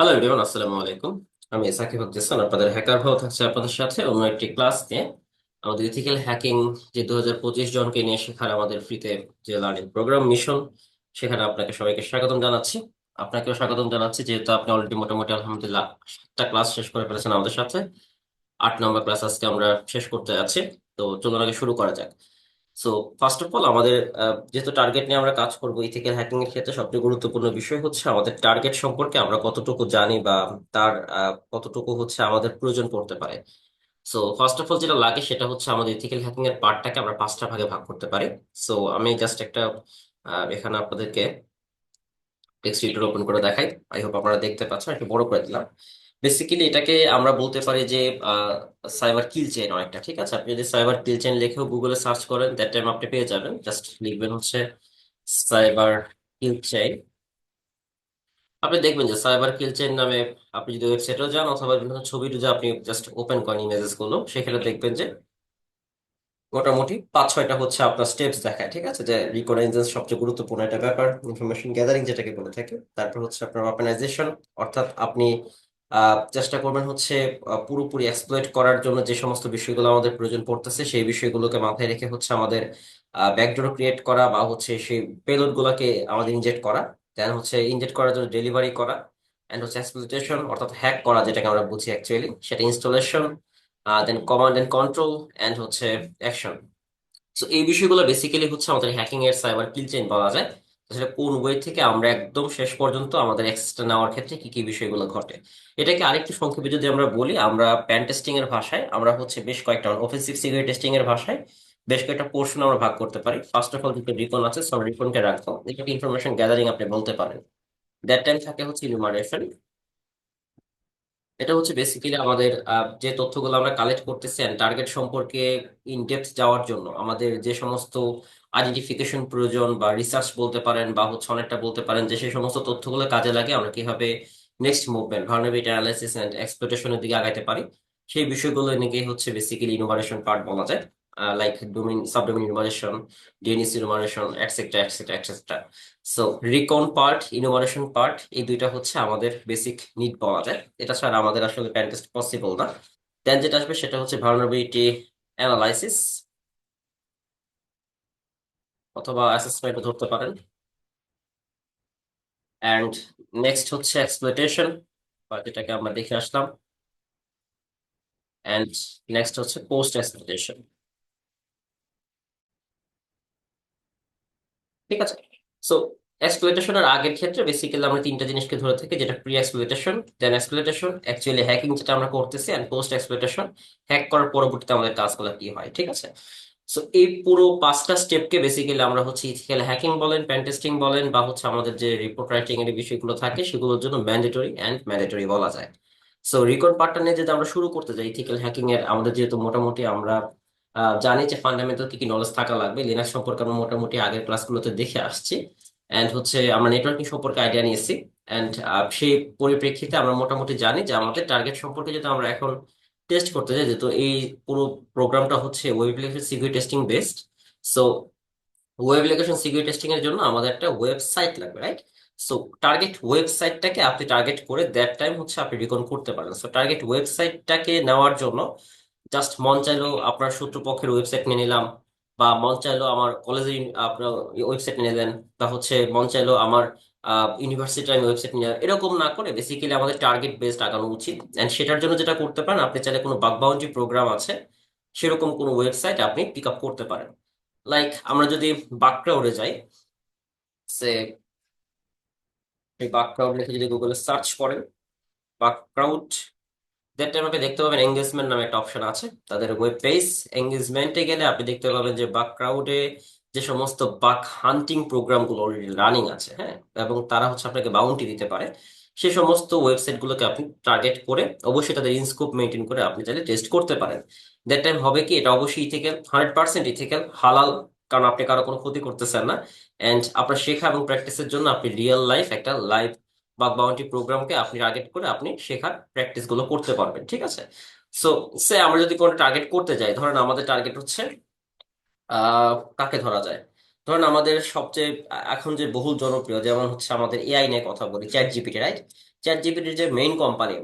Hello everyone আসসালামু আলাইকুম আমি সাকিব হাসান আপনাদের হ্যাকার ভাও থাকছে আপনাদের সাথে অন্য একটি ক্লাস নিয়ে। আমাদের ইথিক্যাল হ্যাকিং যে দু হাজার পঁচিশ জনকে নিয়ে শেখার আমাদের ফ্রিতে যে লার্নিং প্রোগ্রাম মিশন সেখানে আপনাকে সবাইকে স্বাগতম জানাচ্ছি। আপনাকেও স্বাগতম জানাচ্ছি, যেহেতু আপনি অলরেডি মোটামুটি আলহামদুলিল্লাহ সাতটা ক্লাস শেষ করে ফেলেছেন আমাদের সাথে। আট নম্বর ক্লাস আজকে আমরা শেষ করতে যাচ্ছি। তো চলুন আগে শুরু করা যাক। সো ফার্স্ট অফ অল আমাদের যেহেতু টার্গেট নিয়ে আমরা কাজ করব ইথিক্যাল হ্যাকিং এর ক্ষেত্রে সবচেয়ে গুরুত্বপূর্ণ বিষয় হচ্ছে আমাদের টার্গেট সম্পর্কে আমরা কতটুকু জানি বা তার কতটুকু হচ্ছে আমাদের প্রয়োজন পড়তে পারে। সো ফার্স্ট অফ অল যেটা লাগে সেটা হচ্ছে আমাদের ইথিক্যাল হ্যাকিং এর পার্টটাকে আমরা পাঁচটা ভাগে ভাগ করতে পারি। সো আমি জাস্ট একটা এখানে আপনাদেরকে টেক্সট এডিটর ওপেন করে দেখাই। আই হোপ আপনারা দেখতে পাচ্ছেন। একটু বড় করে দিলাম। বেসিক্যালি এটাকে আমরা বলতে পারি যে সাইবার কিল চেইন অনেকটা, ঠিক আছে? আপনি যদি সাইবার কিল চেইন লিখেও গুগলে সার্চ করেন দ্যাট টাইম আপনি পেয়ে যাবেন। জাস্ট লিখবেন হচ্ছে সাইবার কিল চেইন আপনি দেখবেন যে সাইবার কিল চেইন নামে আপনি যদি ওয়েবসাইটেও যান অথবা বিভিন্ন ছবি যদি আপনি জাস্ট ওপেন করেন ইমেজেসগুলো সেখানে দেখবেন যে মোটামুটি পাঁচ ছয়টা হচ্ছে আপনার স্টেপস দেখায়, ঠিক আছে? যে রিকগনাইজেন্স সবচেয়ে গুরুত্বপূর্ণ একটা ব্যাপার ইনফরমেশন গ্যাদারিং যেটাকে বলে থাকে। তারপর হচ্ছে আপনার ওয়েপনাইজেশন অর্থাৎ আপনি চেষ্টা করবেন হচ্ছে পুরোপুরি এক্সপ্লয়েট করার জন্য যে সমস্ত বিষয়গুলো আমাদের প্রয়োজন পড়তেছে, সেই বিষয়গুলোকে মাথায় রেখে হচ্ছে আমাদের ব্যাকডোর ক্রিয়েট করা বা হচ্ছে সেই পেলোড গুলাকে আমাদের ইনজেক্ট করা দেন হচ্ছে ইনজেক্ট করার জন্য ডেলিভারি করা এন্ড হচ্ছে এক্সপ্লয়টেশন অর্থাৎ হ্যাক করা যেটাকে আমরা বুঝি অ্যাকচুয়ালি সেটা installation then command and control and হচ্ছে অ্যাকশন তো এই বিষয়গুলো বেসিক্যালি হচ্ছে আমাদের হ্যাকিং এর সাইবার কিল চেইন বলা যায়। আসলে কোন ওয়ে থেকে আমরা একদম শেষ পর্যন্ত আমাদের অ্যাক্সেসটা নেওয়ার ক্ষেত্রে কি কি বিষয়গুলো ঘটে? এটাকে আরেকটু সংক্ষেপে যদি আমরা বলি, আমরা প্যান টেস্টিং এর ভাষায়, আমরা হচ্ছে বেশ কয়েকটা অফেন্সিভ সিকিউরিটি টেস্টিং এর ভাষায় বেশ কয়েকটা পোর্শন আমরা ভাগ করতে পারি। ফার্স্ট অফ অল দুটো রিপন আছে সব রিপনকে রাখব এটাকে ইনফরমেশন গ্যাদারিং আপনি বলতে পারেন। দ্যাট টাইম থাকে হচ্ছে ইনুমারেশন এটা হচ্ছে বেসিক্যালি আমাদের যে তথ্যগুলো আমরা কালেক্ট করতেছি টার্গেট সম্পর্কে ইন ডেপথ যাওয়ার জন্য। আমাদের যে সমস্ত আইডেন্টিফিকেশন প্রয়োজন বা রিসার্চ বলতে পারেন বা হচ্ছে অনেকটা বলতে পারেন যে সেই সমস্ত তথ্যগুলো কাজে লাগে, আমরা কীভাবে next movement vulnerability analysis and এক্সপ্লোটেশনের দিকে আগাইতে পারি, সেই বিষয়গুলো নিয়ে হচ্ছে বেসিক্যালি ইনোভারেশন পার্ট বলা যায়। Like domain subdomain enumeration DNS enumeration etcetera etcetera etcetera so recon part enumeration part এই দুইটা হচ্ছে আমাদের বেসিক নিড পাওয়া যায়। এটা ছাড়া আমাদের আসলে প্যান টেস্ট পসিবল না। দেন যেটা আসবে সেটা হচ্ছে ভালনারেবিলিটি অ্যানালাইসিস অথবা অ্যাসেসমেন্ট ধরতে পারেন। অ্যান্ড নেক্সট হচ্ছে এক্সপ্লয়টেশন বা যেটাকে আমরা দেখে আসলাম। অ্যান্ড নেক্সট হচ্ছে পোস্ট এক্সপ্লয়টেশন ঠিক আছে? সো এক্সপ্লয়টেশনের আগের ক্ষেত্রে বেসিক্যালি আমরা তিনটা জিনিসকে ধরে থাকি, যেটা pre exploitation then exploitation actually hacking যেটা আমরা করতেছি এন্ড পোস্ট এক্সপ্লয়টেশন হ্যাক করার পরবর্তীতে আমাদের কাজগুলো কি হয়, ঠিক আছে? সো এই পুরো পাঁচটা স্টেপকে বেসিক্যালি আমরা হচ্ছে ইথিক্যাল হ্যাকিং বলেন পেন টেস্টিং বলেন, বা হচ্ছে আমাদের যে রিপোর্ট রাইটিং এর বিষয়গুলো থাকে, সেগুলোর জন্য ম্যান্ডেটরি এন্ড ম্যান্ডেটরি বলা যায়। সো রেকর্ড পার্টটা নিয়ে যদি আমরা শুরু করতে যাই ইথিক্যাল হ্যাকিং এর, আমাদের যেহেতু মোটামুটি আমরা জানি যে ফান্ডামেন্টাল কি কি নলেজ থাকা লাগবে। লিনাক্স সম্পর্কে আমরা মোটামুটি আগের ক্লাসগুলোতে দেখে আসছি। এন্ড হচ্ছে আমরা নেটওয়ার্কিং সম্পর্কে আইডিয়া নিয়েছি। এন্ড সেই পরিপ্রেক্ষিতে আমরা মোটামুটি জানি যে আমাদের টার্গেট সম্পর্কে যদি আমরা এখন টেস্ট করতে যাই, যেহেতু এই পুরো প্রোগ্রামটা হচ্ছে web application security testing based so web application security testing এর জন্য আমাদের একটা ওয়েবসাইট লাগবে রাইট সো টার্গেট ওয়েবসাইটটাকে আপনি টার্গেট করে দ্যাট টাইম হচ্ছে আপনি রিকন করতে পারেন। সো টার্গেট ওয়েবসাইটটাকে নেওয়ার জন্য জাস্ট মন চাইলো আপনার শত্রুপক্ষের ওয়েবসাইট নিয়ে নিলাম, বা মন চাইলো আমার কলেজের আপনার ওয়েবসাইট নিয়ে নেন বা হচ্ছে মন চাইলো আমার ইউনিভার্সিটির আমি ওয়েবসাইট নিয়ে এরকম না করে বেসিক্যালি আমাদের টার্গেট বেসড আগানো উচিত। অ্যান্ড সেটার জন্য যেটা করতে পারেন, আপনি চাইলে কোনো বাগ বাউন্ডারি প্রোগ্রাম আছে, সেরকম কোনো ওয়েবসাইট আপনি পিক আপ করতে পারেন। লাইক আমরা যদি বাকগ্রাউন্ডে যাই, সে, এই বাকগ্রাউন্ড লিখে যদি গুগলে সার্চ করেন বাকগ্রাউন্ড দ্যাট টাইম আপনি দেখতে পাবেন এঙ্গেজমেন্ট নামে একটা অপশন আছে। তাদের ওয়েব পেজ এঙ্গেজমেন্টে গেলে আপনি দেখতে পাবেন যে বাক ক্রাউডে যে সমস্ত বাক হান্টিং প্রোগ্রামগুলো অলরেডি রানিং আছে হ্যাঁ? এবং তারা হচ্ছে আপনাকে বাউন্টি দিতে পারে। সেই সমস্ত ওয়েবসাইট গুলোকে আপনি টার্গেট করে অবশ্যই তাদের ইনস্কোপ মেনটেন করে আপনি চাইলে টেস্ট করতে পারেন। দ্যাট টাইম হবে কি, এটা অবশ্যই ইথিক্যাল হান্ড্রেড পার্সেন্ট ইথিক্যাল হালাল, কারণ আপনি কারও কোনো ক্ষতি করতেছেন না। এন্ড আপনার শেখা এবং প্র্যাকটিসের জন্য আপনি রিয়েল লাইফ একটা লাইভ বাগ বাউন্টি প্রোগ্রামকে আপনি টার্গেট করে আপনি শেখার প্র্যাকটিসগুলো করতে পারবেন, ঠিক আছে? সো সে আমরা যদি কোনো টার্গেট করতে যাই, ধরেন আমাদের টার্গেট হচ্ছে কাকে ধরা যায়? ধরেন আমাদের সবচেয়ে, এখন যে বহুল জনপ্রিয়, যেমন হচ্ছে আমাদের এআই নিয়ে কথা বলি চ্যাট জিপিটি রাইট চ্যাট জিপিটির যে মেইন কোম্পানি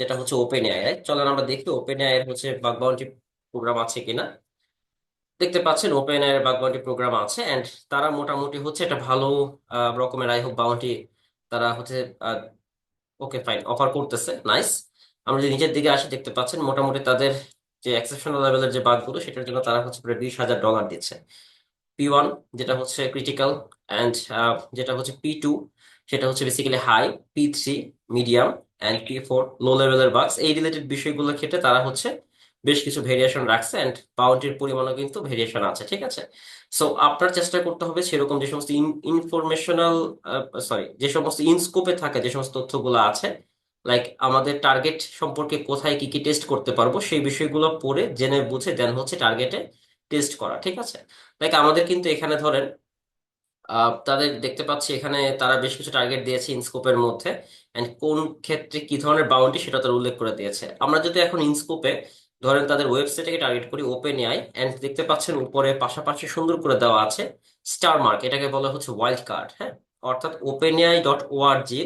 যেটা হচ্ছে ওপেন এআই রাইট চলেন আমরা দেখি ওপেন এআই এর হচ্ছে বাগ বাউন্টি প্রোগ্রাম আছে কিনা? দেখতে পাচ্ছেন ওপেন এআই এর বাগ বাউন্টি প্রোগ্রাম আছে এন্ড তারা মোটামুটি হচ্ছে একটা ভালো রকমের আই হোপ বাউন্টি তারা হচ্ছে ওকে, ফাইন, অফার করতেছে, নাইস। আমরা যদি নিচের দিকে আসি, দেখতে পাচ্ছেন মোটামুটি তাদের যে এক্সেপশনাল লেভেলের যে বাগগুলো, সেটার জন্য তারা হচ্ছে প্রায় বিশ হাজার ডলার দিচ্ছে। পি ওয়ান, যেটা হচ্ছে ক্রিটিক্যাল অ্যান্ড যেটা হচ্ছে পি টু, সেটা হচ্ছে basically high P three medium and P four low লেভেলের বাগস এই রিলেটেড বিষয়গুলোর ক্ষেত্রে তারা হচ্ছে বেশ কিছু ভেরিয়েশন রাখছে অ্যান্ড বাউন্টির পরিমাণও কিন্তু ভেরিয়েশন আছে, ঠিক আছে? সো আপনার চেষ্টা করতে হবে সেরকম যে সমস্ত ইনফরমেশনাল সরি যে সমস্ত ইনস্কোপে থাকে, যে সমস্ত তথ্যগুলো আছে লাইক আমাদের টার্গেট সম্পর্কে কোথায় কি কি টেস্ট করতে পারব, সেই বিষয়গুলো পড়ে, জেনে বুঝে দেন হচ্ছে টার্গেটে টেস্ট করা, ঠিক আছে? লাইক আমাদের কিন্তু এখানে ধরেন তাদের দেখতে পাচ্ছি এখানে তারা বেশ কিছু টার্গেট দিয়েছে ইনস্কোপের মধ্যে অ্যান্ড কোন ক্ষেত্রে কি ধরনের বাউন্ডারি সেটা তারা উল্লেখ করে দিয়েছে। আমরা যদি এখন ইনস্কোপে ধরেন তাদের ওয়েবসাইটকে টার্গেট করি ওপেন এআই এন্ড দেখতে পাচ্ছেন উপরে পাশাপাশি সুন্দর করে দেওয়া আছে স্টার মার্ক এটাকে বলা হচ্ছে ওয়াইল্ড কার্ড হ্যাঁ? অর্থাৎ ওপেন এআই ডট ওআরজি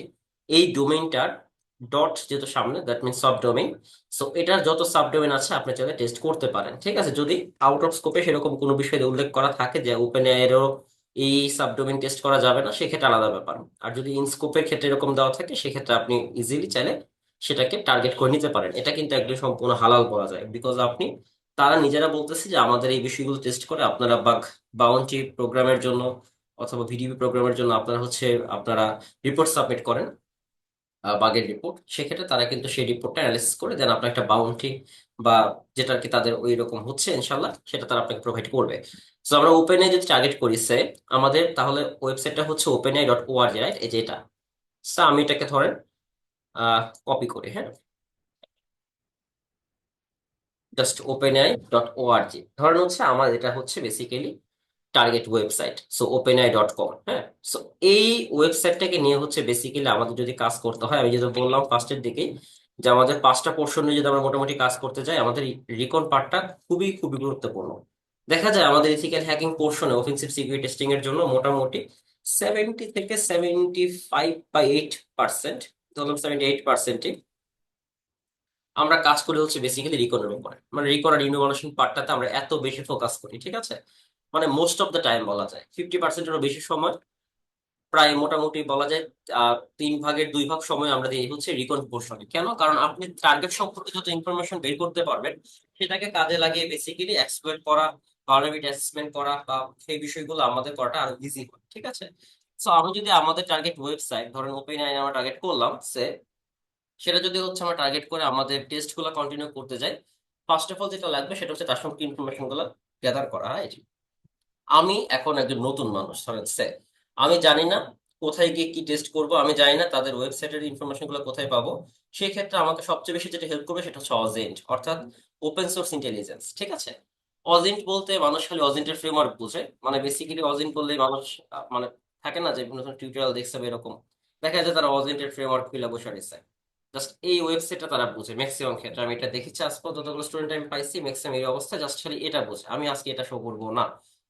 এই ডোমেইনটার ডট যেহেতু সামনে that means sub domain so এটার যত সাব ডোমেইন আছে আপনি চাইলে টেস্ট করতে পারেন, ঠিক আছে? যদি আউট অফ স্কোপে সেরকম কোনো বিষয়ে উল্লেখ করা থাকে যে ওপেন এআই এরও এই সাবডোমেন টেস্ট করা যাবে না, সেক্ষেত্রে আলাদা ব্যাপার। আর যদি ইনস্কোপের ক্ষেত্রে এরকম দেওয়া থাকে, সেক্ষেত্রে আপনি ইজিলি চাইলে সেটাকে টার্গেট করে নিতে পারেন। এটা কিন্তু একদম সম্পূর্ণ হালাল বলা যায়। বিকজ আপনি তারা নিজেরা বলতেছে যে আমাদের এই বিষয়গুলো টেস্ট করে আপনারা বাগ বাউন্টি প্রোগ্রামের জন্য অথবা ভিডিপি প্রোগ্রামের জন্য আপনারা হচ্ছে আপনারা রিপোর্ট সাবমিট করেন বাগের রিপোর্ট সেক্ষেত্রে তারা কিন্তু সেই রিপোর্টটা অ্যানালিসিস করে দেন আপনার একটা বাউন্টি বা যেটা কি তাদের ওই রকম হচ্ছে ইনশাল্লাহ সেটা তারা আপনাকে প্রোভাইড করবে। তো আমরা ওপেন যদি টার্গেট করি সে আমাদের তাহলে ওয়েবসাইটটা হচ্ছে open AI dot O R G right এই যে এটা। So, আমি এটাকে ধরেন কপি করে হ্যাঁ? Just open I dot ORG ধরেন হচ্ছে আমার এটা হচ্ছে basically target website so open I dot com হ্যাঁ? সো এই ওয়েবসাইটটাকে নিয়ে হচ্ছে বেসিক্যালি আমাদের যদি কাজ করতে হয়, আমি যেটা বললাম ফার্স্টের দিকেই, যে আমাদের পাঁচটা পোর্শন নিয়ে যদি আমরা মোটামুটি কাজ করতে যাই, আমাদের রিকন পার্টটা খুবই খুবই গুরুত্বপূর্ণ। দেখা যায় আমাদের ইথিক্যাল হ্যাকিং পোর্শনে অফেন্সিভ সিকিউরিটি টেস্টিং এর জন্য মোটামুটি সেভেন্টি থেকে সেভেন্টি ফাইভ বা এইট পার্সেন্ট সেভেন্টি এইট পার্সেন্টই আমরা কাজ করি হচ্ছে বেসিক্যালি রিকনের উপরে। মানে রিকন আর ইনোভেশন পার্টটাতে আমরা এত বেশি ফোকাস করি, ঠিক আছে? মানে মোস্ট অফ দ্য টাইম বলা যায়। ফিফটি পার্সেন্টেরও বেশি সময় প্রায় মোটামুটি বলা যায় তিন ভাগের দুই ভাগ সময় আমরা দিই হচ্ছে রিকন পোর্শনে কেন? কারণ আপনি টার্গেট সম্পর্কে যত ইনফরমেশন বের করতে পারবেন, সেটাকে কাজে লাগিয়ে বেসিক্যালি এক্সপ্লয়েট করা ভালনারেবিলিটি অ্যাসেসমেন্ট করা বা সেই বিষয়গুলো আমাদের করাটা আরও ইজি হয়, ঠিক আছে? সো আমি যদি আমাদের টার্গেট ওয়েবসাইট ধরেন ওপেন আই আমরা টার্গেট করলাম, সে, সেটা যদি হচ্ছে আমরা টার্গেট করে আমাদের টেস্টগুলো কন্টিনিউ করতে যাই ফার্স্ট অফ অল যেটা লাগবে সেটা হচ্ছে তার সঙ্গে ইনফরমেশনগুলো গ্যাদার করা হয় আমি এখন একজন নতুন মানুষ, ধরেন সে, আমি জানি না কোথায় গিয়ে কি টেস্ট করব, আমি জানি না তাদের ওয়েবসাইটের ইনফরমেশনগুলো কোথায় পাবো সেই ক্ষেত্রে আমাকে সবচেয়ে বেশি যেটা হেল্প করবে সেটা হচ্ছে অজেন্ট অর্থাৎ ওপেন সোর্স ইন্টেলিজেন্স ঠিক আছে? অজেন্ট বলতে মানুষ খালি অজেন্টের ফ্রেমওয়ার্ক বুঝে মানে বেসিক্যালি অজেন্ট বললে মানুষ মানে থাকে না যে বিভিন্ন ধরনের টিউটোরিয়াল দেখছে এরকম। দেখা যায় তারা অজেন্টেড ফ্রেমওয়ার্ক খুলে বসে রয়েছে। জাস্ট এই ওয়েবসাইটটা তারা বুঝে ম্যাক্সিমাম ক্ষেত্রে। আমি এটা দেখেছি আজ পর্যন্ত যতগুলো স্টুডেন্ট আমি পাইছি ম্যাক্সিমাম এই অবস্থা জাস্ট খালি এটা বুঝে। আমি আজকে এটা শো করব না।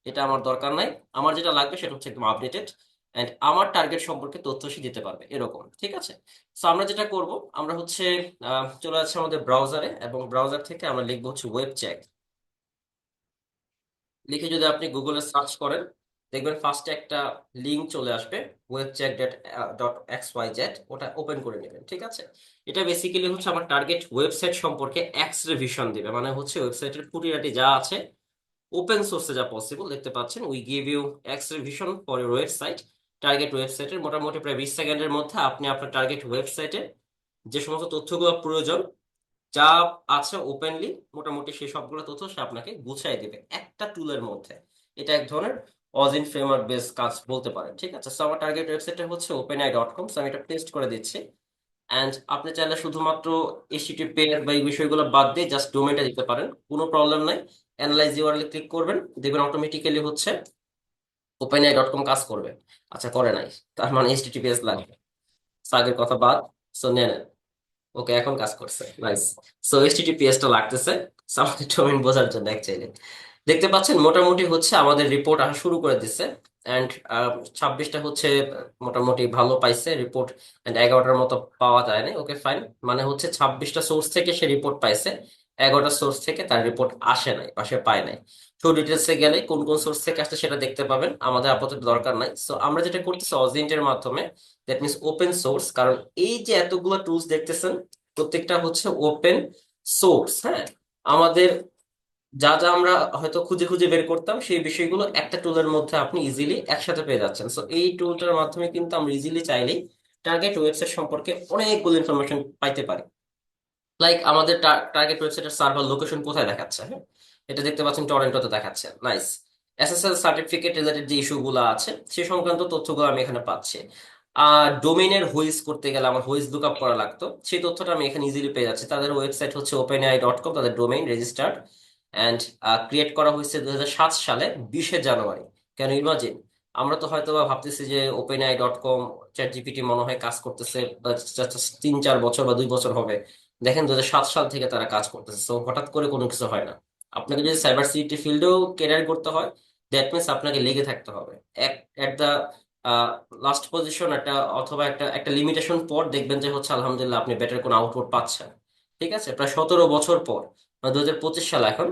এটা আমার দরকার নাই। আমার যেটা লাগবে সেটা হচ্ছে একদম আপডেটেড অ্যান্ড আমার টার্গেট সম্পর্কে তথ্য সে দিতে পারবে, এরকম, ঠিক আছে? সো আমরা যেটা করব, আমরা হচ্ছে চলে যাচ্ছি আমাদের ব্রাউজারে এবং ব্রাউজার থেকে আমরা লিখব হচ্ছে ওয়েব চেক লিখে যদি আপনি গুগলে সার্চ করেন দেখবেন ফার্স্টে একটা লিঙ্ক চলে আসবে web dot dot X Y Z ওটা ওপেন করে নেবেন, ঠিক আছে? এটা বেসিক্যালি হচ্ছে আমার টার্গেট ওয়েবসাইট সম্পর্কে এক্স রিভিশন দেবে মানে হচ্ছে ওয়েবসাইটের খুঁটিনাটি যা আছে ওপেন সোর্সে যা পসিবল দেখতে পাচ্ছেন we give you X revision for your website target ওয়েবসাইটের মোটামুটি প্রায় বিশ সেকেন্ডের মধ্যে আপনি আপনার টার্গেট ওয়েবসাইটে যে সমস্ত তথ্যগুলো প্রয়োজন, যা আছে ওপেনলি মোটামুটি সেই সবগুলো তথ্য সে আপনাকে গুছিয়ে দেবে একটা টুলের মধ্যে। এটা এক ধরনের অজিন ফ্রেমওয়ার্ক বেস কাজ বলতে পারেন, ঠিক আছে? সো আমার টার্গেট ওয়েবসাইটটা হচ্ছে open I dot com so আমি এটা পেস্ট করে দিচ্ছি। অ্যান্ড আপনি চাইলে শুধুমাত্র এইচটিটিপি বা এই বিষয়গুলো বাদ দিয়ে জাস্ট ডোমেনটা দিতে পারেন, কোনো প্রবলেম নাই। অ্যানালাইজ ইউআরএল ক্লিক করবেন, দেখবেন অটোমেটিক্যালি হচ্ছে ওপেন ডট কম কাজ করবে। আচ্ছা করে নাই, তার মানে এইচটিটিপিএস লাগবে। আগের কথা বাদ সো নেন। ওকে, এখন কাজ করছে নাইস সো এইচটিটিপিএস টা লাগতেছে আমাদের ডোমেন বোঝার জন্য অ্যাকচুয়ালি দেখতে পাচ্ছেন, মোটামুটি হচ্ছে আমাদের রিপোর্ট আসা শুরু করে দিচ্ছে অ্যান্ড ছাব্বিশটা হচ্ছে মোটামুটি ভালো পাইছে রিপোর্ট অ্যান্ড এগারোটার মতো পাওয়া যায় না ওকে ফাইন মানে হচ্ছে ছাব্বিশটা সোর্স থেকে সে রিপোর্ট পাইছে। এগারোটা সোর্স থেকে তার রিপোর্ট আসে নাই বা সে পায় নাই। শো ডিটেলসে গেলে কোন কোন সোর্স থেকে আসছে সেটা দেখতে পাবেন। আমাদের আপাতত দরকার নাই। সো আমরা যেটা করতেছি অজিন্টের মাধ্যমে দ্যাট মিনস ওপেন সোর্স কারণ এই যে এতগুলো টুলস দেখতেছেন, প্রত্যেকটা হচ্ছে ওপেন সোর্স হ্যাঁ? আমাদের যা যা আমরা হয়তো খুঁজে খুঁজে বের করতাম, সেই বিষয়গুলো একটা টুলের মধ্যে আপনি ইজিলি একসাথে পেয়ে যাচ্ছেন। সো এই টুলটার মাধ্যমে কিন্তু আমরা ইজিলি চাইলেই টার্গেট ওয়েবসাইট সম্পর্কে অনেকগুলো ইনফরমেশন পাইতে পারি। লাইক আমাদের টার্গেট ওয়েবসাইটের সার্ভার লোকেশন কোথায় দেখাচ্ছে হ্যাঁ? এটা দেখতে পাচ্ছেন টরেন্টোতে দেখাচ্ছে। নাইস এসএসএল সার্টিফিকেট রিলেটেড যে ইস্যুগুলো আছে, সে সংক্রান্ত তথ্যগুলো আমি এখানে পাচ্ছি। আর ডোমেইনের হুইজ করতে গেলে আমার হুইজ লুক আপ করা লাগতো, সেই তথ্যটা আমি এখানে ইজিলি পেয়ে যাচ্ছি। তাদের ওয়েবসাইট হচ্ছে ওপেন আই ডট কম তাদের ডোমেইন রেজিস্টার্ড অ্যান্ড ক্রিয়েট করা হয়েছে দু হাজার সাত সালে, বিশে জানুয়ারি। কেন ইমাজিন আমরা তো হয়তো ভাবতেছি যে open I dot com chat GPT মনে হয় কাজ করতেছে তিন চার বছর বা দুই বছর হবে। দেখেন দু সাল থেকে তারা কাজ করতেছে সো হঠাৎ করে কোনো কিছু হয় না। আপনাকে যদি সাইবার সিকিউরিটি ফিল্ডেও ক্যারিয়ার করতে হয় দ্যাট মিনস আপনাকে লেগে থাকতে হবে। এক এট দ্য লাস্ট পজিশন একটা, অথবা একটা একটা লিমিটেশন পর দেখবেন যে হচ্ছে আলহামদুলিল্লাহ আপনি বেটার কোনো আউটপুট পাচ্ছেন। ঠিক আছে? প্রায় সতেরো বছর পর দু হাজার পঁচিশ সাল এখন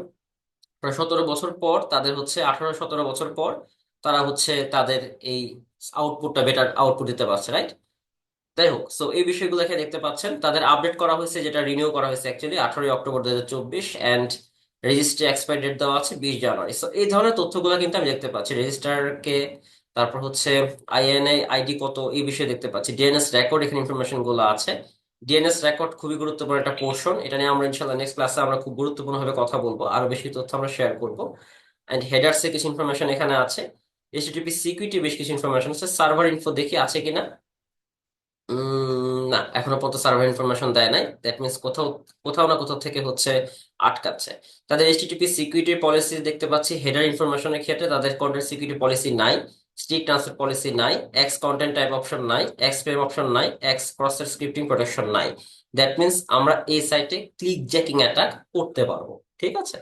প্রায় সতেরো বছর পর, তাদের হচ্ছে আঠারো, সতেরো বছর পর তারা হচ্ছে তাদের এই আউটপুটটা বেটার আউটপুট দিতে পারছে রাইট যাই হোক সো এই বিষয়গুলো এখানে দেখতে পাচ্ছেন। তাদের আপডেট করা হয়েছে, যেটা রিনিউ করা হয়েছে অ্যাকচুয়ালি আঠারোই অক্টোবর দু হাজার চব্বিশ অ্যান্ড রেজিস্ট্রি এক্সপায়ার ডেট দেওয়া আছে বিশ জানুয়ারি। সো এই ধরনের তথ্যগুলো কিন্তু আমি দেখতে পাচ্ছি। রেজিস্টারকে তারপর হচ্ছে আইএনআই আইডি কত, এই বিষয়ে দেখতে পাচ্ছি। ডিএনএস রেকর্ড এখানে ইনফরমেশনগুলো আছে। ডিএনএস রেকর্ড খুবই গুরুত্বপূর্ণ একটা পোর্শন এটা নিয়ে আমরা ইনশাল্লাহ নেক্সট ক্লাসে আমরা খুব গুরুত্বপূর্ণ ভাবে কথা বলব। আরও বেশি তথ্য আমরা শেয়ার করব। অ্যান্ড হেডার্সে কিছু ইনফরমেশন এখানে আছে। এইচটিটিপি সিকিউরিটি বেশ কিছু ইনফরমেশন আছে। সার্ভার ইনফো দেখি আছে কিনা? না, এখনও পর্যন্ত সার্ভার ইনফরমেশন দেয় নাই। দ্যাট মিনস কোথাও কোথাও না কোথাও থেকে হচ্ছে আটকাচ্ছে। তাদের এইচটিটিপি সিকিউরিটি পলিসি দেখতে পাচ্ছি। হেডার ইনফরমেশনের ক্ষেত্রে তাদের কন্টেন্ট সিকিউরিটি পলিসি নাই। স্ট্রিক ট্রান্সফার পলিসি নাই এক্স কন্টেন্ট টাইপ অপশন নাই এক্স স্প্যাম অপশন নাই এক্স ক্রসের স্ক্রিপ্টিং প্রোটেকশন নাই। দ্যাট মিনস আমরা এই সাইটে ক্লিক জ্যাকিং অ্যাটাক করতে পারব, ঠিক আছে?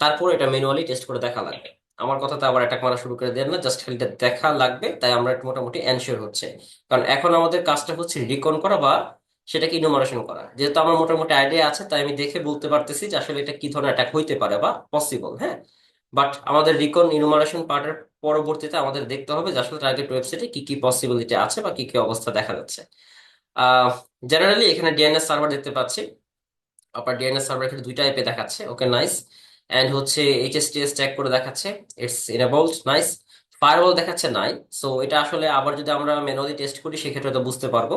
তারপর এটা ম্যানুয়ালি টেস্ট করে দেখা লাগবে। আমার কথাতে আবার অ্যাটাক মারা শুরু করে দেন না জাস্ট খালি দেখা লাগবে, তাই আমরা মোটামুটি এনশিওর হচ্ছে। কারণ এখন আমাদের কাজটা হচ্ছে রিকন করা বা সেটাকে ইনোমারেশন করা। যেহেতু আমার মোটামুটি আইডিয়া আছে, তাই আমি দেখে বলতে পারতেছি যে আসলে এটা কি ধরনের অ্যাটাক হইতে পারে বা পসিবল হ্যাঁ? বাট আমাদের রিকন ইনোমারেশন পার্টের পরবর্তীতে আমাদের দেখতে হবে যে আসলে টার্গেট ওয়েবসাইটে কি কি পসিবিলিটি আছে বা কি কি অবস্থা দেখা যাচ্ছে। জেনারেলি এখানে ডিএনএস সার্ভার দেখতে পাচ্ছি। আপনার ডিএনএস সার্ভার এখানে দুইটা আইপি দেখাচ্ছে। ওকে নাইস এন্ড হচ্ছে এইচএসটিএস ট্যাগ করে দেখাচ্ছে। ইটস এনেবলড নাইস ফায়ারওয়াল দেখাচ্ছে, নাই। সো এটা আসলে আবার যদি আমরা ম্যানুয়ালি টেস্ট করি, সেক্ষেত্রে তো বুঝতে পারব।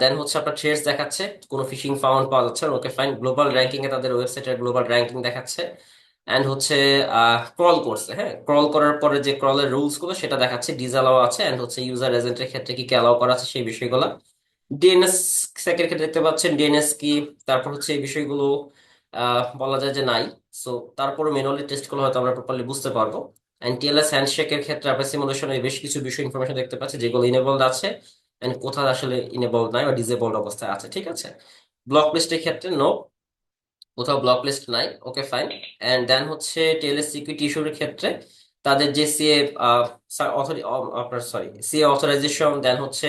দেন হচ্ছে আপনার থ্রেডস দেখাচ্ছে। কোনো ফিশিং ফাউন্ড পাওয়া যাচ্ছে ওকে ফাইন গ্লোবাল র্যাঙ্কিং এ তাদের ওয়েবসাইটের গ্লোবাল র্যাঙ্কিং দেখাচ্ছে। এন্ড হচ্ছে ক্রল করছে হ্যাঁ? ক্রল করার পরে যে ক্রলের রুলসগুলো, সেটা দেখাচ্ছে ডিসঅ্যালাউ আছে এন্ড হচ্ছে ইউজার এজেন্টের ক্ষেত্রে কি অ্যালাউ করা আছে সেই বিষয়গুলো। ডিএনএস সেকের ক্ষেত্রে দেখতে পাচ্ছেন ডিএনএস কি? তারপর হচ্ছে এই বিষয়গুলো বলা যায় যে নাই। সো তারপরে ম্যানুয়ালি টেস্ট করলে হয়তো আমরা প্রপারলি বুঝতে পারব। এন্ড টিএলএস হ্যান্ডশেকের ক্ষেত্রে আপনার সিমুলেশনে বেশ কিছু বিষয় ইনফরমেশন দেখতে পাচ্ছি, যেগুলো ইনেবলড আছে এন্ড কোথায় আসলে ইনেবলড নাই বা ডিসেবলড অবস্থায় আছে, ঠিক আছে? ব্লক লিস্টের ক্ষেত্রে নো কোথাও ব্লক লিস্ট নাই ওকে ফাইন এন্ড দেন হচ্ছে টিএলএস সিকিউরিটি ইস্যুর ক্ষেত্রে তাদের যে সিএ আপনার সরি সিএ অথরাইজেশন দেন হচ্ছে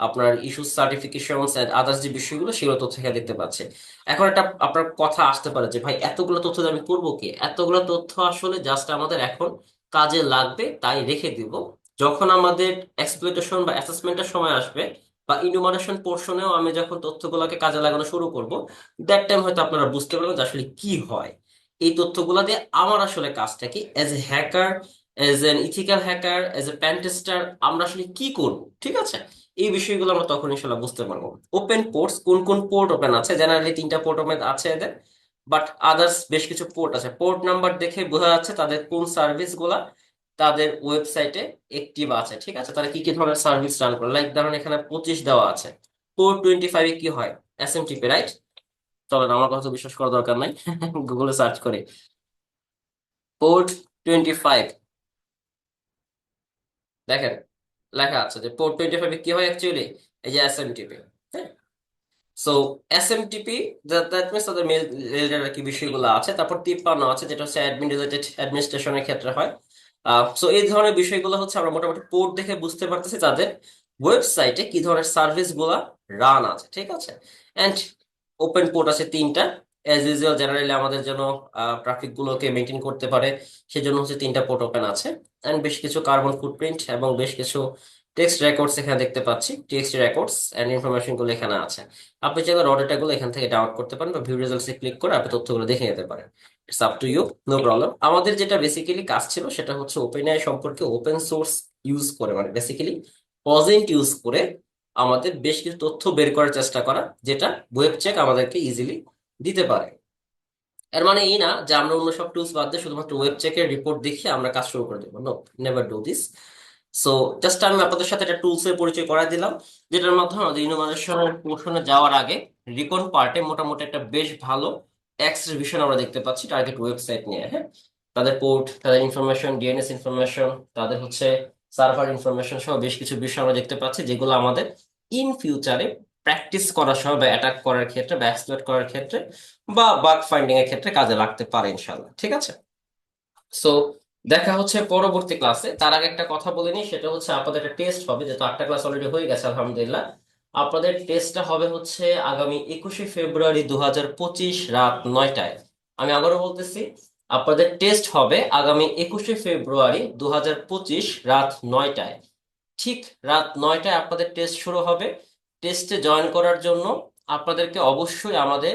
আপনার ইস্যু সার্টিফিকেশন এন্ড আদার্স যে বিষয়গুলো, সেগুলো তথ্য এখানে দেখতে পাচ্ছে। এখন একটা আপনার কথা আসতে পারে যে, ভাই, এতগুলো তথ্য আমি করব কি? এতগুলো তথ্য আসলে জাস্ট আমাদের এখন কাজে লাগবে, তাই রেখে দিব। যখন আমাদের এক্সপ্লয়টেশন বা অ্যাসেসমেন্টের সময় আসবে বা ইনুমারেশন পোর্শনেও আমি যখন তথ্যগুলোকে কাজে লাগানো শুরু করব দ্যাট টাইম হয়তো আপনারা বুঝতে পারবেন যে আসলে কি হয়। এই তথ্যগুলো দিয়ে আমার আসলে কাজটা কি? As a hacker as an ethical hacker as a pentester আমরা আসলে কি করব? ঠিক আছে? এই বিষয়গুলো আমরা তখন ইনশাল্লাহ বুঝতে পারব। ওপেন পোর্টস কোন কোন পোর্ট ওপেন আছে? জেনারেলি তিনটা পোর্ট ওপেন আছে এদের বাট আদার্স বেশ কিছু পোর্ট আছে। পোর্ট নাম্বার দেখে বোঝা যাচ্ছে তাদের কোন সার্ভিসগুলা তাদের ওয়েবসাইটে অ্যাক্টিভ আছে, ঠিক আছে? তারা কি কি ধরনের সার্ভিস রান করে? লাইক ধরুন এখানে পঁচিশ দেওয়া আছে। পোর্ট টোয়েন্টি ফাইভে কি হয়? এসএমটিপি রাইট চলেন, আমার কথা বিশ্বাস করার দরকার নাই। গুগলে সার্চ করে। পোর্ট টোয়েন্টি ফাইভ দেখেন, লেখা আছে যে পোর্ট টোয়েন্টি ফাইভে কি হয় অ্যাকচুয়ালি এই যে এসএমটিপি হ্যাঁ? সো এসএমটিপি দ্যাট মিনস তাদের মেল রিলেটেড আর কি বিষয়গুলো আছে? তারপর তিপ্পান্ন আছে, যেটা হচ্ছে অ্যাডমিন রিলেটেড অ্যাডমিনিস্ট্রেশনের ক্ষেত্রে হয়। সো এই ধরনের বিষয়গুলো হচ্ছে আমরা মোটামুটি পোর্ট দেখে বুঝতে পারতেছি তাদের ওয়েবসাইটে কি ধরনের সার্ভিসগুলা রান আছে, ঠিক আছে? এন্ড ওপেন পোর্ট আছে তিনটা। অ্যাজ ইউজুয়াল জেনারেলি আমাদের জন্য ট্রাফিক গুলোকে মেনটেন করতে পারে। সেজন্য হচ্ছে তিনটা পোর্ট ওপেন আছে। এন্ড বেশ কিছু কার্বন ফুটপ্রিন্ট এবং বেশ কিছু টেক্সট রেকর্ডস এখানে দেখতে পাচ্ছি। টেক্সট রেকর্ডস এন্ড ইনফরমেশনগুলো এখানে আছে। আপনি চাইলে র ডেটা গুলো এখান থেকে ডাউনলোড করতে পারেন বা ভিউ রেজাল্টস ক্লিক করে আপনি তথ্যগুলো দেখে নিতে পারেন। It's up to you no problem আমাদের যেটা বেসিক্যালি কাজ ছিল সেটা হচ্ছে ওপেন এআই সম্পর্কে ওপেন সোর্স ইউজ করে মানে বেসিক্যালি পজেন্ট ইউজ করে আমাদের বেশ কিছু তথ্য বের করার চেষ্টা করা যেটা ওয়েব চেক আমাদেরকে ইজিলি দিতে পারে। এর মানে এই না যে আমরা অন্য সব টুলস বাদ দিয়ে শুধুমাত্র ওয়েব চেকের রিপোর্ট দেখিয়ে আমরা কাজ শুরু করে দেবো। No never do this so just আমি আপনাদের সাথে একটা টুলস এর পরিচয় করাই দিলাম যেটার মাধ্যমে আমাদের ইনোভেশনের পোর্শনে যাওয়ার আগে রিকন পার্টে মোটামুটি একটা বেশ ভালো ট্যাক্স রিভিশন আমরা দেখতে পাচ্ছি টার্গেট ওয়েবসাইট নিয়ে হ্যাঁ? তাদের পোর্ট তাদের ইনফরমেশন ডিএনএস ইনফরমেশন তাদের হচ্ছে সার্ভার ইনফরমেশন সহ বেশ কিছু বিষয় আমরা দেখতে পাচ্ছি, যেগুলো আমাদের ইন ফিউচারে প্র্যাকটিস করার সময় বা অ্যাটাক করার ক্ষেত্রে বা এক্সপ্লয়েট করার ক্ষেত্রে বা বাগ ফাইন্ডিং এর ক্ষেত্রে কাজে লাগতে পারে ইনশাল্লাহ ঠিক আছে? সো দেখা হচ্ছে পরবর্তী ক্লাসে তার আগে একটা কথা বলে নিই, সেটা হচ্ছে আপনাদের একটা টেস্ট হবে, যেহেতু আটটা ক্লাস অলরেডি হয়ে গেছে, আলহামদুলিল্লাহ। আপনাদের টেস্টটা হবে হচ্ছে আগামী একুশে ফেব্রুয়ারি দু হাজার পঁচিশ রাত নয়টায়। আমি আবারও বলতেছি, আপনাদের টেস্ট হবে আগামী একুশে ফেব্রুয়ারি দু হাজার পঁচিশ রাত নয়টায়। ঠিক রাত নয়টায় আপনাদের টেস্ট শুরু হবে। টেস্টে জয়েন করার জন্য আপনাদেরকে অবশ্যই আমাদের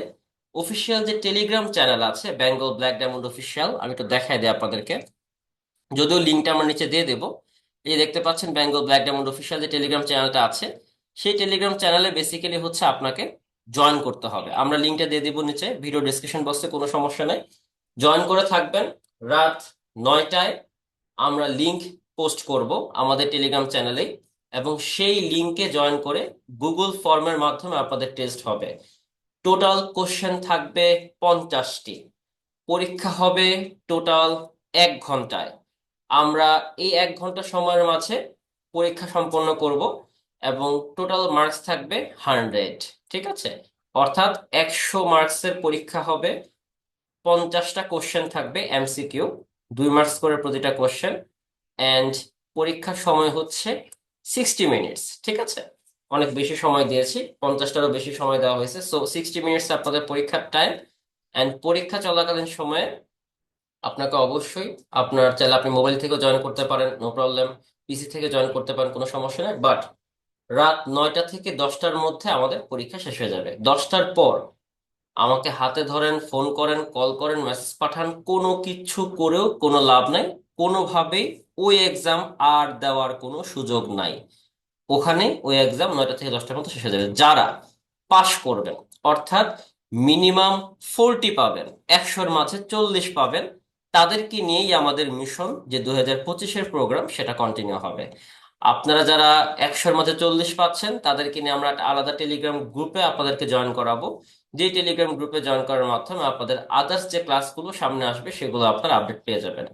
অফিসিয়াল যে টেলিগ্রাম চ্যানেল আছে বেঙ্গল ব্ল্যাক ডায়মন্ড অফিসিয়াল আমি একটু দেখাই দিই আপনাদেরকে। যদিও লিঙ্কটা আমার নিচে দিয়ে দেবো। এই দেখতে পাচ্ছেন বেঙ্গল ব্ল্যাক ডায়মন্ড অফিসিয়াল যে টেলিগ্রাম চ্যানেলটা আছে সেই টেলিগ্রাম চ্যানেলে বেসিক্যালি হচ্ছে আপনাকে জয়েন করতে হবে। আমরা লিঙ্কটা দিয়ে দিব নিচে ভিডিও ডিসক্রিপশন বক্সে কোনো সমস্যা নেই। জয়েন করে থাকবেন, রাত নয়টায় আমরা লিংক পোস্ট করব আমাদের টেলিগ্রাম চ্যানেলে এবং সেই লিংকে জয়েন করে গুগল ফর্মের মাধ্যমে আপনাদের টেস্ট হবে। টোটাল কোশ্চেন থাকবে পঞ্চাশটি। পরীক্ষা হবে টোটাল এক ঘন্টায়। আমরা এই এক ঘণ্টা সময়ের মাঝে পরীক্ষা সম্পন্ন করব। এবং টোটাল মার্কস থাকবে হান্ড্রেড ঠিক আছে? অর্থাৎ একশো মার্কসের পরীক্ষা হবে, পঞ্চাশটা কোশ্চেন থাকবে এমসিকিউ দুই মার্কস করে প্রতিটা কোশ্চেন অ্যান্ড পরীক্ষার সময় হচ্ছে সিক্সটি মিনিটস ঠিক আছে? অনেক বেশি সময় দিয়েছি, পঞ্চাশটারও বেশি সময় দেওয়া হয়েছে সো সিক্সটি মিনিটস আপনাদের পরীক্ষার টাইম অ্যান্ড পরীক্ষা চলাকালীন সময়ে আপনাকে অবশ্যই আপনার, চাইলে আপনি মোবাইল থেকেও জয়েন করতে পারেন নো প্রবলেম পিসি থেকে জয়েন করতে পারেন, কোনো সমস্যা নেই বাট রাত নয়টা থেকে দশটার মধ্যে আমাদের পরীক্ষা শেষ হয়ে যাবে। দশটার পর আমাকে হাতে ধরেন ফোন করেন কল করেন মেসেজ পাঠান, কোনো কিছু করেও কোনো লাভ নাই। কোনোভাবেই ওই এক্সাম আর দেওয়ার কোনো সুযোগ নাই। ওখানে ওই এক্সাম নয়টা থেকে দশটার মধ্যে শেষ হয়ে যাবে। যারা পাশ করবেন, অর্থাৎ মিনিমাম ফোরটি পাবেন, একশোর মাঝে চল্লিশ পাবেন, তাদেরকে নিয়েই আমাদের মিশন যে দু হাজার পঁচিশের প্রোগ্রাম সেটা কন্টিনিউ হবে। আপনারা যারা একশোর মাঝে চল্লিশ পাচ্ছেন, তাদেরকে নিয়ে আমরা একটা আলাদা টেলিগ্রাম গ্রুপে আপনাদেরকে জয়েন করাবো। যে টেলিগ্রাম গ্রুপে জয়েন করার মাধ্যমে আপনাদের আদার্স যে ক্লাসগুলো সামনে আসবে, সেগুলো আপনারা আপডেট পেয়ে যাবেন।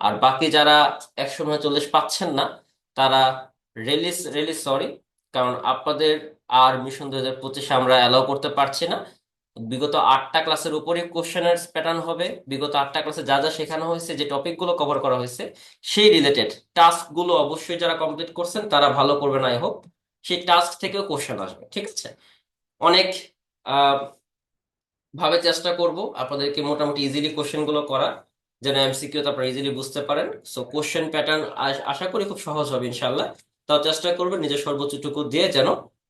আর বাকি যারা একশো মাঝে চল্লিশ পাচ্ছেন না, তারা রিলিজ রিলিজ সরি কারণ আপনাদের আর মিশন দুই হাজার পঁচিশে আমরা অ্যালাউ করতে পারছি না। বিগত আটটা ক্লাসের উপরে কোশ্চেনের প্যাটার্ন হবে। বিগত আটটা ক্লাসে যা যা শেখানো হয়েছে, যে টপিকগুলো কভার করা হয়েছে, সেই রিলেটেড টাস্কগুলো অবশ্যই যারা কমপ্লিট করছেন, তারা ভালো করবেন আই হোপ সেই টাস্ক থেকেও কোশ্চেন আসবে, ঠিক আছে? অনেক ভাবে চেষ্টা করব আপনাদেরকে মোটামুটি ইজিলি কোশ্চেনগুলো করা যেন এমসিকিউ তো আপনারা ইজিলি বুঝতে পারেন। সো কোশ্চেন প্যাটার্ন আশা করি খুব সহজ হবে ইনশাল্লাহ তাও চেষ্টা করবেন নিজের সর্বোচ্চটুকু দিয়ে যেন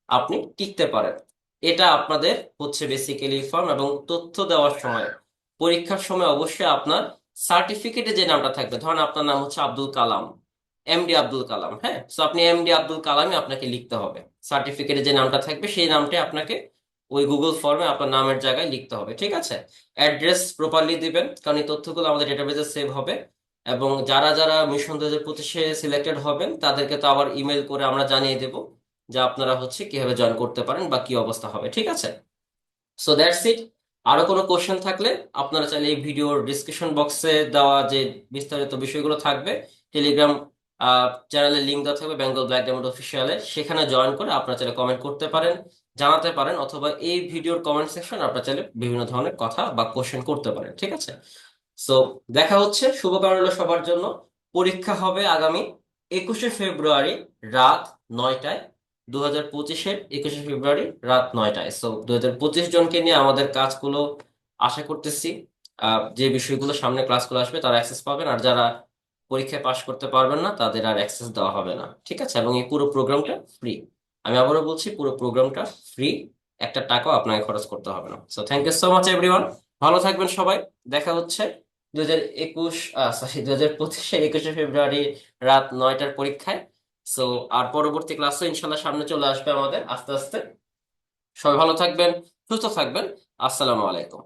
আপনি টিকতে পারেন। এটা আপনাদের হচ্ছে বেসিক্যালি ফর্ম এবং তথ্য দেওয়ার সময়। পরীক্ষার সময় অবশ্যই আপনার সার্টিফিকেটে যে নামটা থাকবে, ধরেন আপনার নাম হচ্ছে আব্দুল কালাম এমডি আব্দুল কালাম হ্যাঁ? সো আপনি এমডি আব্দুল কালামই আপনাকে লিখতে হবে। সার্টিফিকেটে যে নামটা থাকবে, সেই নামটাই আপনাকে ওই গুগল ফর্মে আপনার নামের জায়গায় লিখতে হবে, ঠিক আছে? অ্যাড্রেস প্রপারলি দিবেন, কারণ এই তথ্যগুলো আমাদের ডেটাবেজে সেভ হবে এবং যারা যারা মিশন দু হাজার পঁচিশে সিলেক্টেড হবেন, তাদেরকে তো আবার ইমেল করে আমরা জানিয়ে দেব। যে আপনারা হচ্ছে কীভাবে জয়েন করতে পারেন বা কি অবস্থা হবে, ঠিক আছে? সো দ্যাটস ইট আরও কোনো কোশ্চেন থাকলে আপনারা চাইলে এই ভিডিওর ডিসক্রিপশন বক্সে দেওয়া যে বিস্তারিত বিষয়গুলো থাকবে টেলিগ্রাম চ্যানেলের লিঙ্ক দেওয়া থাকবে বেঙ্গল ব্ল্যাক ডায়মন্ড অফিসিয়ালে সেখানে জয়েন করে আপনারা চাইলে কমেন্ট করতে পারেন, জানাতে পারেন, অথবা এই ভিডিওর কমেন্ট সেকশন আপনারা চাইলে বিভিন্ন ধরনের কথা বা কোশ্চেন করতে পারেন, ঠিক আছে? সো দেখা হচ্ছে, শুভকামনা রইল সবার জন্য। পরীক্ষা হবে আগামী একুশে ফেব্রুয়ারি রাত নয়টায়। দু হাজার পঁচিশের একুশে ফেব্রুয়ারি রাত নয়টায়। সো দু হাজার পঁচিশ জনকে নিয়ে আমাদের কাজগুলো আশা করতেছি যে বিষয়গুলো সামনে ক্লাসগুলো আসবে তারা অ্যাক্সেস পাবেন আর যারা পরীক্ষায় পাশ করতে পারবেন না তাদের আর অ্যাক্সেস দেওয়া হবে না। ঠিক আছে? এবং এই পুরো প্রোগ্রামটা ফ্রি আমি আবারও বলছি, পুরো প্রোগ্রামটা ফ্রি একটা টাকাও আপনাকে খরচ করতে হবে না। So thank you so much everyone ভালো থাকবেন সবাই। দেখা হচ্ছে দু হাজার একুশ সরি দু হাজার পঁচিশের একুশে ফেব্রুয়ারি রাত নয়টার পরীক্ষায়। সো আর পরবর্তী ক্লাসও ইনশাল্লাহ সামনে চলে আসবে আমাদের। আস্তে আস্তে। সবাই ভালো থাকবেন, সুস্থ থাকবেন। আসসালামু আলাইকুম।